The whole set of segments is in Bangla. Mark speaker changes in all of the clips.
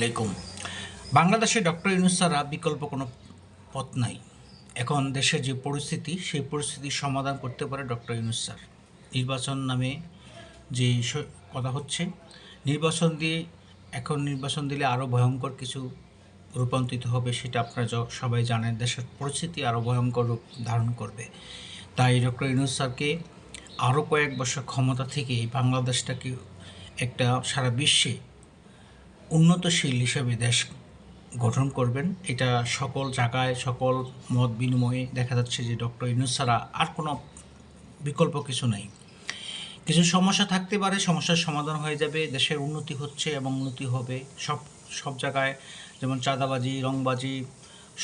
Speaker 1: আলাইকুম। বাংলাদেশে ডক্টর ইউনুস ছাড়া বিকল্প কোনো পথ নাই। এখন দেশের যে পরিস্থিতি, সেই পরিস্থিতির সমাধান করতে পারে ডক্টর ইউনুস স্যার। নির্বাচন নামে যে কথা হচ্ছে, নির্বাচন দিয়ে, এখন নির্বাচন দিলে আরও ভয়ঙ্কর কিছু রূপান্তরিত হবে সেটা আপনারা সবাই জানেন, দেশের পরিস্থিতি আরও ভয়ঙ্কর রূপ ধারণ করবে। তাই ডক্টর ইউনুস স্যারকে আরও কয়েক বছর ক্ষমতা থেকে বাংলাদেশটাকে একটা সারা বিশ্বে উন্নতশীল হিসেবে দেশ গঠন করবেন। এটা সকল জায়গায়, সকল মত বিনিময়ে দেখা যাচ্ছে যে ডক্টর ইউনুস ছাড়া আর কোনো বিকল্প কিছু নেই। কিছু সমস্যা থাকতে পারে, সমস্যার সমাধান হয়ে যাবে, দেশের উন্নতি হচ্ছে এবং উন্নতি হবে। সব সব জায়গায় যেমন চাঁদাবাজি, রংবাজি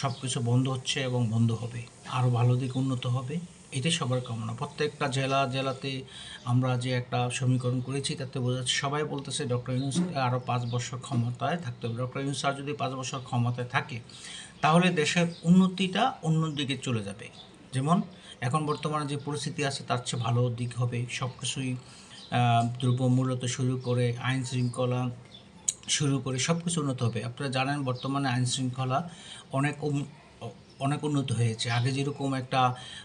Speaker 1: সব কিছু বন্ধ হচ্ছে এবং বন্ধ হবে আরও ভালো দিক উন্নত হবে, এটাই সবার কামনা। প্রত্যেকটা জেলা, জেলাতে আমরা যে একটা সমীকরণ করেছি, তাতে বোঝা যাচ্ছে সবাই বলতেছে ডক্টর ইউনুস আরও পাঁচ বছর ক্ষমতায় থাকতে হবে। ডক্টর ইউনুস আর যদি পাঁচ বছর ক্ষমতায় থাকে, তাহলে দেশের উন্নতিটা অন্য দিকে চলে যাবে। যেমন এখন বর্তমানে যে পরিস্থিতি আছে, তার চেয়ে ভালো দিক হবে সব কিছুই দ্রব্যমূল্য তো শুরু করে আইন শৃঙ্খলা শুরু করে সব কিছু উন্নত হবে। আপনারা জানেন বর্তমানে আইন শৃঙ্খলা অনেক অনেক উন্নত হয়েছে। আগে যেরকম একটা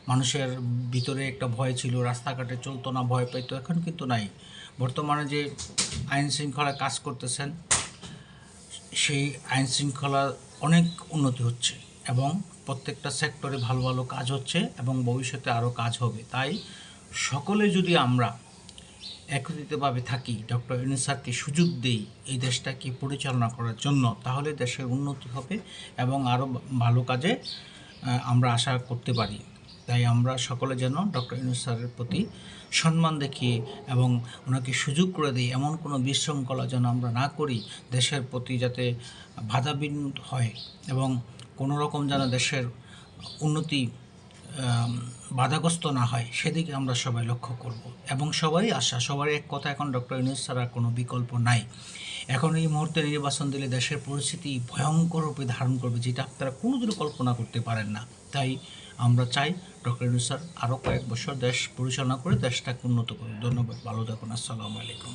Speaker 1: মানুষের ভিতরে একটা ভয় ছিল, রাস্তাঘাটে চলতো না, ভয় পাইতো, এখন কিন্তু নাই। বর্তমানে যে আইন শৃঙ্খলা কাজ করতেছেন, সেই আইন শৃঙ্খলা অনেক উন্নতি হচ্ছে এবং প্রত্যেকটা সেক্টরে ভালো ভালো কাজ হচ্ছে এবং ভবিষ্যতে আরও কাজ হবে। তাই সকলে যদি আমরা একত্রিতভাবে থাকি, ডক্টর ইউনুস স্যারকে সুযোগ দেই এই দেশটাকে পরিচালনা করার জন্য, তাহলে দেশের উন্নতি হবে এবং আরও ভালো কাজে আমরা আশা করতে পারি। তাই আমরা সকলে যেন ডক্টর ইউনুস স্যারের প্রতি সম্মান দেখিয়ে এবং ওনাকে সুযোগ করে দিই, এমন কোনো বিশৃঙ্খলা যেন আমরা না করি, দেশের প্রতি যাতে বাধা বিঘ্ন হয় এবং কোনো রকম যেন দেশের উন্নতি বাধাগ্রস্ত না হয়, সেদিকে আমরা সবাই লক্ষ্য করব। এবং সবাই আশা সবারই এক কথা, এখন ডক্টর ইউনুস ছাড়া কোনো বিকল্প নাই। এখন এই মুহূর্তে নির্বাচন দিলে দেশের পরিস্থিতি ভয়ঙ্কর রূপে ধারণ করবে, যেটা আপনারা কোনোদিনও কল্পনা করতে পারেন না। তাই আমরা চাই ডক্টর ইউনুস স্যার আরও কয়েক বছর দেশ পরিচালনা করে দেশটাকে উন্নত করুন ধন্যবাদ, ভালো থাকুন, আসসালামু আলাইকুম।